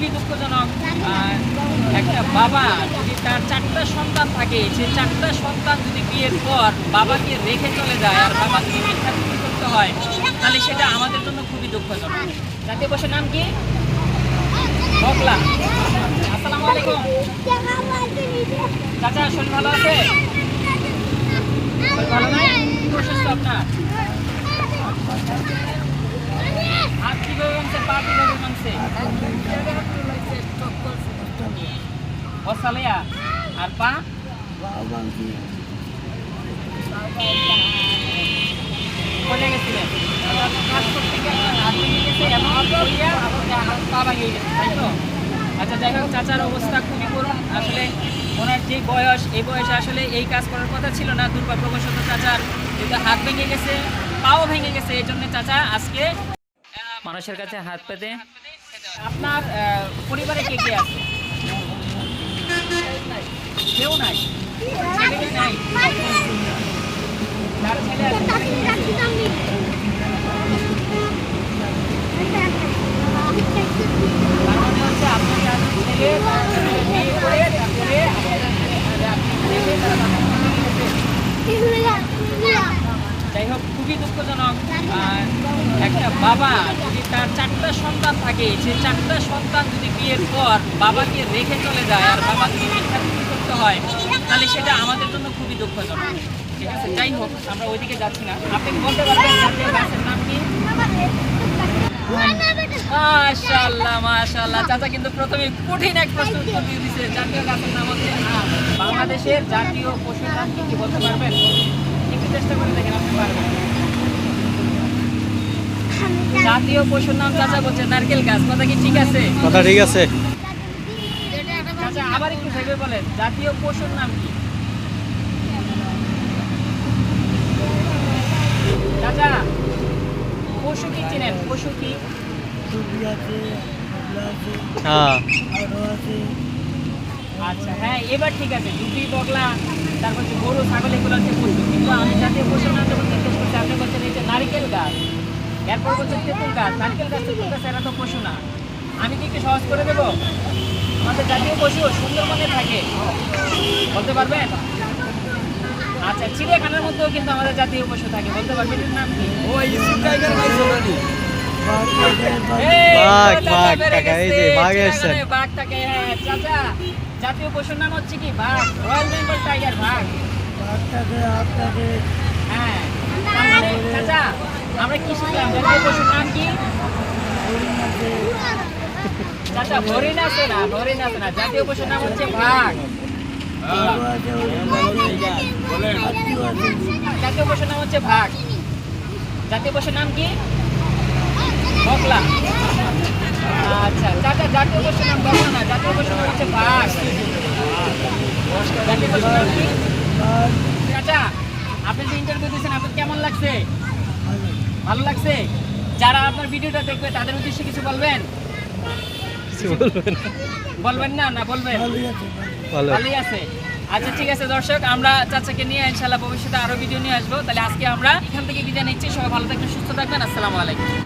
খুবই দুঃখজনক। একটা বাবা যদি তার চারটা সন্তান থাকে সে চারটা সন্তান যদি বিয়ের পর বাবাকে রেখে চলে যায় আর বাবা মিথ্যা করতে হয়, তাহলে সেটা আমাদের জন্য খুবই দুঃখজনক। জাতীয় বসের নাম কি? বকলা আসসালামু আলাইকুম। শরীর ভালো আছে? আপনার? আচ্ছা যাই হোক, চাচার অবস্থা খুবই করুন আসলে ওনার যে বয়স, এই বয়সে আসলে এই কাজ করার কথা ছিল না। দুর্ভাগ্যবশত চাচার যেহেতু হাত ভেঙে গেছে, পাও ভেঙে গেছে, এই জন্য চাচা আজকে মানুষের কাছে হাত পেতে আপনার পরিবারে কে কে আছে? কেউ নাই। ছেলে নাই। তার মানে ছেলে তার করে তারপরে আপনার ছেলে- আপনি ছেলে, তারা বাবা মা নিয়ে গেছে। যাই হোক, খুবই দুঃখজনক একটা বাবা যদি তার চারটা সন্তান থাকে। সেই চারটা সন্তান যদি বিয়ের পর বাবাকে রেখে চলে যায় আর বাবা যদি মিথ্যা করতে হয়, তাহলে সেটা আমাদের জন্য খুবই দুঃখজনক। ঠিক আছে? যাই হোক, আমরা ওইদিকে যাচ্ছি না। আপনি বলতে পারবেন জাতীয় গাছের নাম কি? কিন্তু প্রথমে কঠিন এক উত্তর দিয়ে দিছে। জাতীয় নাম হচ্ছে বাংলাদেশের জাতীয় পশুর নাম কি? কি বলতে পারবেন? একটু চেষ্টা করে দেখেন, আপনি পারবেন। জাতীয় পশুর নাম চাচা বলছে নারকেল গাছ। কথা কি ঠিক আছে? কথা ঠিক আছে। আবার একটু ভেবে বলেন জাতীয় পশুর নাম কি? চাচা পশু কি চিনেন? পশু কি? হ্যাঁ। আচ্ছা হ্যাঁ এবার ঠিক আছে দুটি বগলা তারপর হচ্ছে গরু ছাগল এগুলো হচ্ছে পশু। কিন্তু আমি জাতীয় পশুর নাম যখন জিজ্ঞেস করছি আপনি বলছেন এই যে নারকেল গাছ। এরপর বলছেন তেঁতুল গাছ নারকেল গাছ তেঁতুল গাছ এরা তো পশু না। আমি কি একটু সহজ করে দেবো? আমাদের জাতীয় পশু সুন্দরবনে থাকে। বলতে পারবেন? আচ্ছা চিড়িয়াখানার মধ্যেও কিন্তু আমাদের জাতীয় পশু থাকে। বলতে পারবেন এটার নাম কি? হ্যাঁ চাচা। জাতীয় পশুর নাম হচ্ছে কি? বাঘ রয়্যাল বেঙ্গল টাইগার বাঘ। হ্যাঁ আমরা কি শিখলাম? জাতীয় পশুর নাম কি? চাচা হরিণ আছে না? হরিণ আছে না? জাতীয় পশুর নাম হচ্ছে বাঘ। জাতীয় পশুর নাম হচ্ছে বাঘ। জাতীয় পশুর নাম কি? বকলা। আচ্ছা চাচা, জাতীয় পশুর নাম বকলা না? জাতীয় পশুর নাম হচ্ছে বাঘ। জাতীয় পশুর নাম কি? চাচা, আপনি যে ইন্টারভিউ দিয়েছেন, আপনার কেমন লাগছে? ভালো লাগছে? যারা আপনার ভিডিওটা দেখবে তাদের উদ্দেশ্যে কিছু বলবেন? বলবেন বলবেন না? না বলবেন? ভালোই আছে আচ্ছা ঠিক আছে দর্শক আমরা চাচাকে নিয়ে ইনশাল্লাহ ভবিষ্যতে আরও ভিডিও নিয়ে আসব। তাহলে আজকে আমরা এখান থেকে বিদায় নিচ্ছি। সবাই ভালো থাকবেন সুস্থ থাকবেন। আসসালামু আলাইকুম।